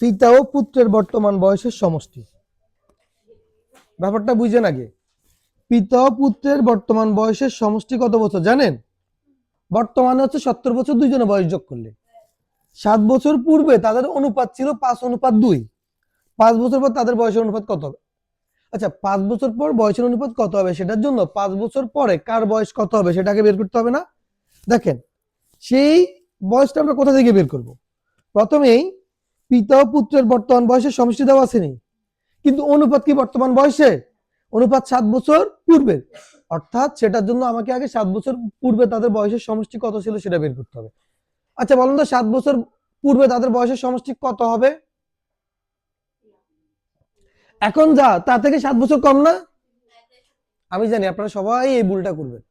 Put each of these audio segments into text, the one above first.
পিতা ও পুত্রের বর্তমান বয়সের সমষ্টি। ব্যাপারটা বুঝেন আগে। পিতা ও পুত্রের বর্তমান বয়সের সমষ্টি কত বছর জানেন? বর্তমানে হচ্ছে সত্তর বছর দুইজনে বয়স যোগ করলে। সাত বছর পূর্বে তাদের অনুপাত ছিল পাঁচ অনুপাত দুই। পাঁচ বছর পর তাদের বয়সের অনুপাত কত হবে? আচ্ছা পাঁচ বছর পর বয়সের অনুপাত কত হবে সেটার জন্য পাঁচ বছর পরে কার বয়স কত হবে সেটাকে বের করতে হবে না? দেখেন, সেই বয়সটা আমরা কোথা থেকে বের করব? প্রথমেই পিতা ও পুত্রের বর্তমান বয়সের সমষ্টি দেওয়া আছে নেই কিন্তু অনুপাত কি বর্তমান বয়সে? অনুপাত সাত বছর পূর্বের অর্থাৎ সেটার জন্য আমাকে আগে সাত বছর পূর্বে তাদের বয়সের সমষ্টি কত ছিল সেটা বের করতে হবে। আচ্ছা বলুন তো সাত বছর পূর্বে তাদের বয়সের সমষ্টি কত হবে? এখন যা, তা থেকে সাত বছর কম না? আমি জানি, আপনারা সবাই এই ভুলটা করবেন।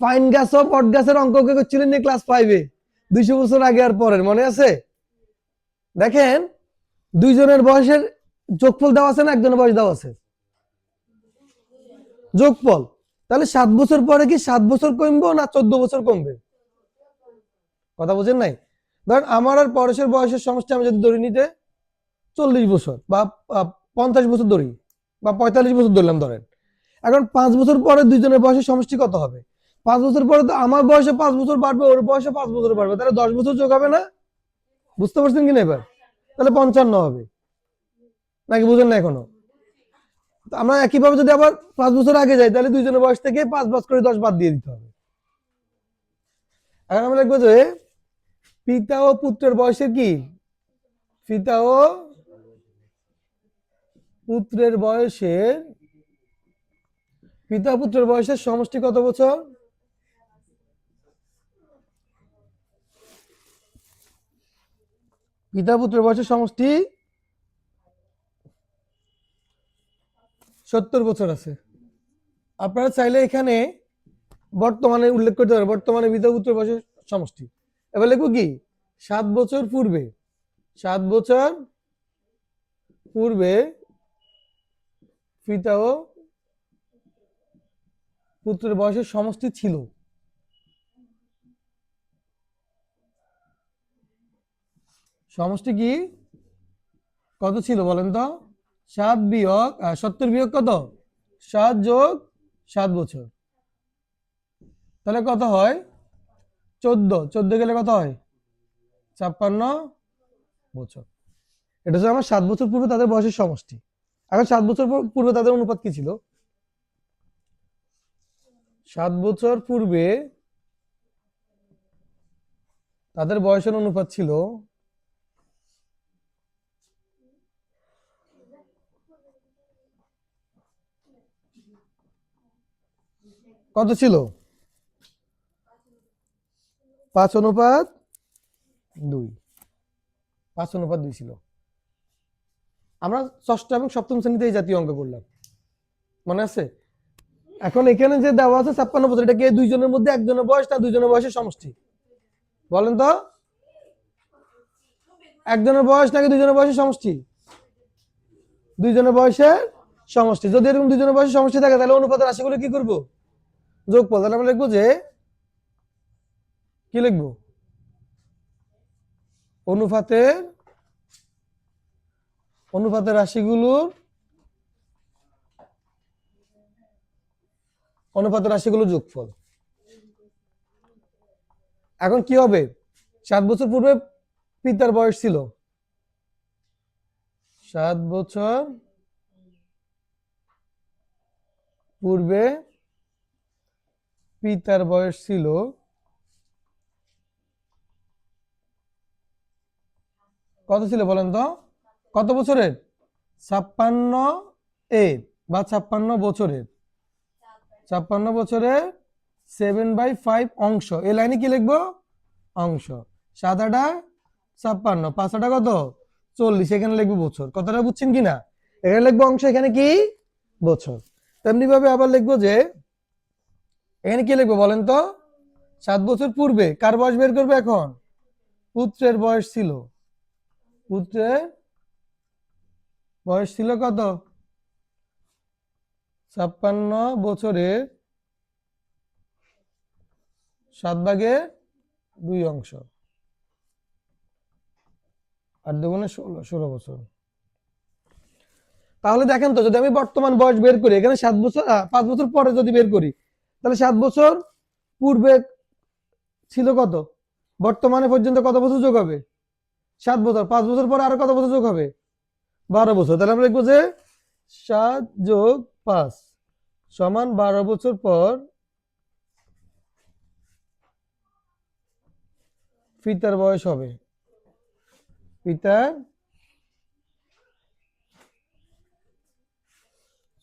ফাইন গ্যাস ও পট গ্যাসের অঙ্ক করছিলেন ক্লাস ফাইভে দুইশো বছর আগে আর পরের, মনে আছে? দেখেন, দুইজনের বয়সের যোগফল দেওয়া আছে না একজনের বয়স দেওয়া আছে? যোগফল তাহলে সাত বছর পরে কি সাত বছর কমবে না চোদ্দ বছর কমবে? কথা বুঝেন নাই? ধরেন আমার আর পরেশের বয়সের সমষ্টি আমি যদি ধরে নিতে, চল্লিশ বছর বা পঞ্চাশ বছর ধরি বা পঁয়তাল্লিশ বছর ধরলাম ধরেন। এখন পাঁচ বছর পরে দুইজনের বয়সের সমষ্টি কত হবে? পাঁচ বছর পরে তো আমার বয়সে পাঁচ বছর বাড়বে, ওর বয়সে পাঁচ বছর বাড়বে, তাহলে দশ বছর যোগ হবে না? বুঝতে পারছেন কিনা এবার? তাহলে পঞ্চান্ন হবে। নাকি বুঝেন না এখনও? আমরা একইভাবে যদি আবার পাঁচ বছর আগে যাই, তাহলে দুইজনের বয়স থেকে পাঁচ পাঁচ করে দশ বাদ দিয়ে দিতে হবে। এখন আমরা লিখব যে পিতা ও পুত্রের বয়সের কি? পিতা ও পুত্রের বয়সের পিতা পুত্রের বয়সের সমষ্টি কত বছর? পিতা পুত্রের বয়সের সমষ্টি সত্তর বছর আছে। আপনারা চাইলে এখানে বর্তমানে উল্লেখ করতে পারেন, বর্তমানে পিতা পুত্রের বয়সের সমষ্টি। এবার লিখব কি? সাত বছর পূর্বে, সাত বছর পূর্বে পিতা ও পুত্রের বয়সের সমষ্টি ছিল। সমষ্টি কি? কত ছিল বলেন তো? সাত বিয়োগ সত্তর বিয়োগ কত? সাত যোগ সাত বছর। তাহলে কত হয়? চোদ্দ। চোদ্দ গেলে কত হয়? ছাপ্পান্ন বছর। এটা হচ্ছে আমার সাত বছর পূর্বে তাদের বয়সের সমষ্টি। এখন সাত বছর পূর্বে তাদের অনুপাত কি ছিল? সাত বছর পূর্বে তাদের বয়সের অনুপাত ছিল কত ছিল? পাঁচ অনুপাত দুই। পাঁচ অনুপাত দুই ছিল। আমরা ষষ্ঠ এবং সপ্তম শ্রেণীতে এই জাতীয় অঙ্ক করলাম। মনে আছে? এখন এখানে যে দেওয়া আছে ছাপ্পান্ন বছর, এটা কি দুইজনের মধ্যে একজনের বয়স না দুইজনের বয়সের সমষ্টি? বলেন তো। একজনের বয়স নাকি দুইজনের বয়সের সমষ্টি? দুইজনের বয়সের সমষ্টি। যদি এরকম দুইজনের বয়সের সমষ্টি থাকে, তাহলে অনুপাতের রাশিগুলো কি করব? যোগফল তাহলে আমরা লিখব যে কি লিখব? অনুপাতের অনুপাতের রাশিগুলোর অনুপাতের রাশিগুলোর যোগফল। এখন কি হবে? সাত বছর পূর্বে পিতার বয়স ছিল। সাত বছর পূর্বে পিতার বয়স ছিল কত ছিল বলেন তো? কত বছরের? ছাপ্পান্ন এর বা ছাপ্পান্ন বছরের। ছাপ্পান্ন বছরের সেভেন বাই ফাইভ অংশ। এ লাইনে কি লিখব? অংশ। সাদাটা ছাপ্পান্ন, পাঁচটা কত? চল্লিশ। এখানে লিখব বছর। কথাটা বুঝছেন কিনা? এখানে লিখব অংশ, এখানে কি? বছর। তেমনি ভাবে আবার লিখব যে এখানে কি লিখব বলেন তো? সাত বছর পূর্বে কার বয়স বের করবে এখন? পুত্রের বয়স ছিল। পুত্রের বয়স ছিল কত? ছাপ্পান্ন বছরের সাত ভাগের দুই অংশ। আর দুগুণে ষোলো ষোলো বছর। তাহলে দেখেন তো, যদি আমি বর্তমান বয়স বের করি, এখানে সাত বছর পাঁচ বছর পরে যদি বের করি তাহলে সাত বছর পূর্বে ছিল কত? বর্তমানে পর্যন্ত কত বছর যোগ হবে? সাত বছর। পাঁচ বছর পরে আরও কত বছর যোগ হবে? বারো বছর। তাহলে আমরা লিখব যে সাত যোগ পাঁচ সমান বারো বছর পর পিতার বয়স হবে। পিতার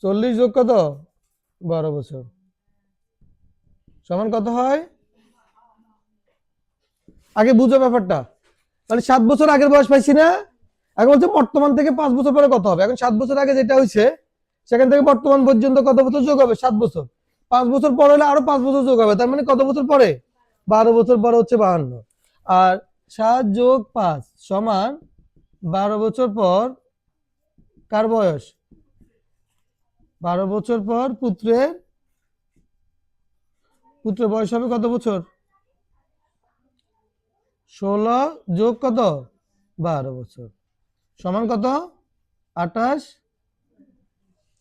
চল্লিশ যোগ কত? বারো বছর। সমান কত হয়? আগে বুঝো ব্যাপারটা। মানে সাত বছর আগের বয়স পাইছি না? এখন বলছে বর্তমান থেকে পাঁচ বছর পরে কত হবে? এখন সাত বছর আগে যেটা হয়েছে সেখান থেকে বর্তমান পর্যন্ত কত বছর যোগ হবে? সাত বছর। পাঁচ বছর পরে হলে আরও পাঁচ বছর যোগ হবে। তার মানে কত বছর পরে? বারো বছর পরে হচ্ছে বাহান্ন। আর সাত যোগ পাঁচ সমান বারো বছর পর কার বয়স? বারো বছর পর পুত্রের পুত্রের বয়স হবে কত বছর? ষোলো যোগ কত? বারো বছর। সমান কত? আঠাশ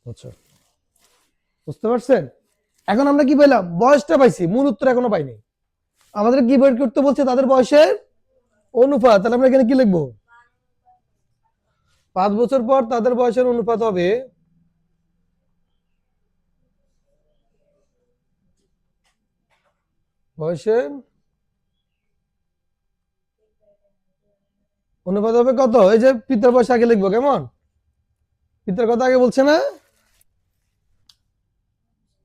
বছর। বুঝতে পারছেন? এখন আমরা কি পেলাম বয়সটা পাইছি, মূল উত্তর এখনও পাইনি। আমাদের কি বের করতে বলছে তাদের বয়সের অনুপাত। তাহলে আমরা এখানে কি লিখব? পাঁচ বছর পর তাদের বয়সের অনুপাত হবে বয়সের অনুপাত হবে কত? এই যে পিতার বয়স আগে লিখব, কেমন? পিতার কথা আগে বলছে না?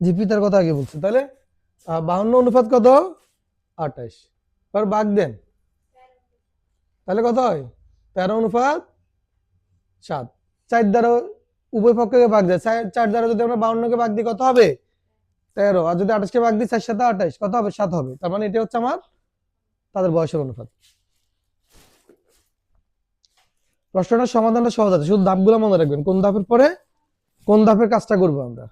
জি, পিতার কথা আগে বলছে। তাহলে বাহান্ন অনুপাত কত? আঠাশ। এবার বাঘ দেন। তাহলে কত হয়? তেরো অনুপাত সাত। চার দ্বারা উভয় পক্ষকে ভাগ দেয়। চার- দ্বারা যদি আমরা বাউন্নকে ভাগ দিই, কত হবে? তেরো। আর যদি আঠাশকে ভাগ দিই চার সাথে আঠাশ। কত হবে? সাত হবে। তার মানে এটা হচ্ছে আমার তাদের বয়সের অনুপাত। প্রশ্নটার সমাধানটা সহজ আছে। শুধু ধাপগুলো মনে রাখবেন। কোন ধাপের পরে কোন ধাপের কাজটা করব আমরা?